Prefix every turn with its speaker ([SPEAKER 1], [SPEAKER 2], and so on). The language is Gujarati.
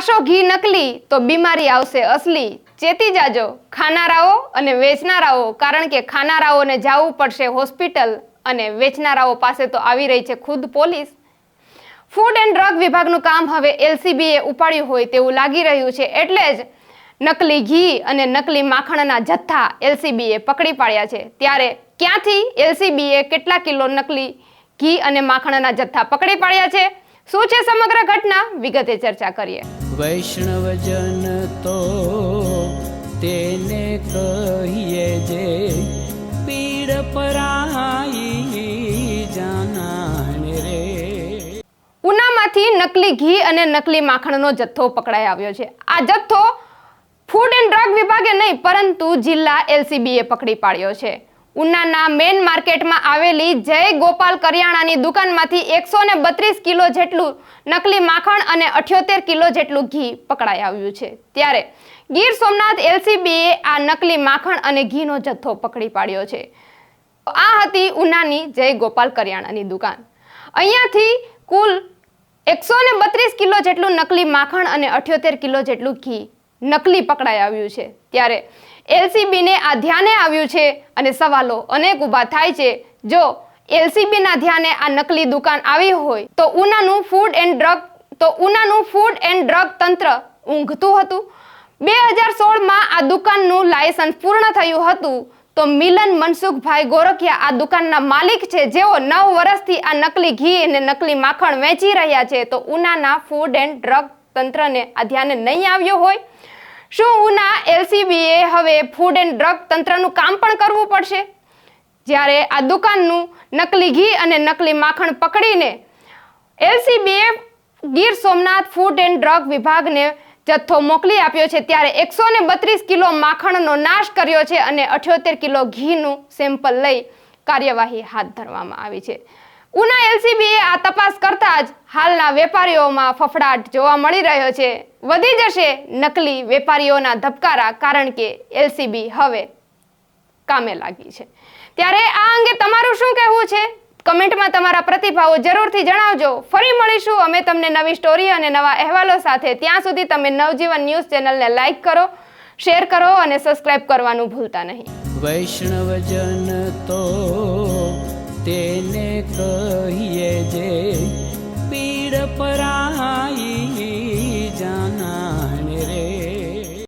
[SPEAKER 1] ખાશો ઘી નકલી તો બીમારી આવશે અસલી. ચેતી જાજો. ખાનારાઓ અને વેચનારાઓ, કારણ કે ખાનારાઓને જવું પડશે હોસ્પિટલ અને વેચનારાઓ પાસે તો આવી રહી છે ખુદ પોલીસ. ફૂડ એન્ડ ડ્રગ વિભાગનું કામ હવે એલસીબીએ ઉપાડ્યું હોય તેવું લાગી રહ્યું છે એટલે જ નકલી ઘી અને નકલી માખણના જથ્થા એલસીબીએ પકડી પાડ્યા છે. ત્યારે ક્યાંથી એલસીબીએ કેટલા કિલો નકલી ઘી અને માખણના જથ્થા પકડી પાડ્યા છે? શું છે સમગ્ર ઘટના? વિગતે ચર્ચા કરીએ.
[SPEAKER 2] વૈષ્ણવજન તો તેને કહીએ જે પીડ પરાઈ જાનાને રે.
[SPEAKER 1] ઉનામાંથી નકલી ઘી અને નકલી માખણનો જથ્થો પકડાઈ આવ્યો છે. આ જથ્થો ફૂડ એન્ડ ડ્રગ વિભાગે નહીં, પરંતુ જિલ્લા એલસીબીએ પકડી પાડ્યો છે. ઉનાના મેન માર્કેટમાં આવેલી જય ગોપાલ કરિયાણાની દુકાનમાંથી એકસો ને બત્રીસ કિલો જેટલું નકલી માખણ અને અઠ્યોતેર કિલો જેટલું ઘી પકડાઈ આવ્યું છે. ત્યારે ગીર સોમનાથ એલસીબીએ આ નકલી માખણ અને ઘીનો જથ્થો પકડી પાડ્યો છે. આ હતી ઉનાની જય ગોપાલ કરિયાણાની દુકાન. અહીંયાથી કુલ એકસો ને બત્રીસ કિલો જેટલું નકલી માખણ અને અઠ્યોતેર કિલો જેટલું ઘી નકલી પકડાઈ આવ્યું છે. ત્યારે એલસીબીને આ ધ્યાને આવ્યું છે અને સવાલો અનેક ઊભા થાય છે. જો એલસીબીના ધ્યાને આ નકલી દુકાન આવી હોય, તો ઉનાનું ફૂડ એન્ડ ડ્રગ તો ઉનાનું ફૂડ એન્ડ ડ્રગ તંત્ર ઊંઘતું હતું. બે હજાર સોળમાં આ દુકાનનું લાયસન્સ પૂર્ણ થયું હતું. તો મિલન મનસુખભાઈ ગોરખિયા આ દુકાનના માલિક છે. જેઓ નવ વર્ષથી આ નકલી ઘી અને નકલી માખણ વેચી રહ્યા છે, તો ઉનાના ફૂડ એન્ડ ડ્રગ તંત્રને આ ધ્યાને નહીં આવ્યો હોય, શું ઉના એલસીબીએ હવે ફૂડ એન્ડ ડ્રગ તંત્રનું કામ પણ કરવું પડશે? જ્યારે આ દુકાનનું નકલી ઘી અને નકલી માખણ પકડીને એલસીબીએ Gir Somnath food and drug વિભાગને જથ્થો મોકલી આપ્યો છે, ત્યારે એકસો ને બત્રીસ કિલો માખણનો નાશ કર્યો છે અને અઠ્યોતેર કિલો ઘીનું સેમ્પલ લઈ કાર્યવાહી હાથ ધરવામાં આવી છે. ઉના એલસીબીએ આ તપાસ હાલના વેપારીઓમાં ફફડાટ જોવા મળી રહ્યો છે. વધી જશે નકલી વેપારીઓના ધબકારા કારણ કે એલસીબી હવે કામે લાગી છે. ત્યારે આ અંગે તમારું શું કહેવું છે? કમેન્ટમાં તમારા પ્રતિભાવો જરૂરથી જણાવજો. ફરી મળીશું. અમે તમને નવી સ્ટોરી અને નવા અહેવાલો સાથે ત્યાં સુધી તમે નવજીવન ન્યૂઝ ચેનલને લાઇક કરો, શેર કરો અને સબસ્ક્રાઇબ કરવાનું ભૂલતા નહીં.
[SPEAKER 2] વૈષ્ણવજન તો તેને કહીએ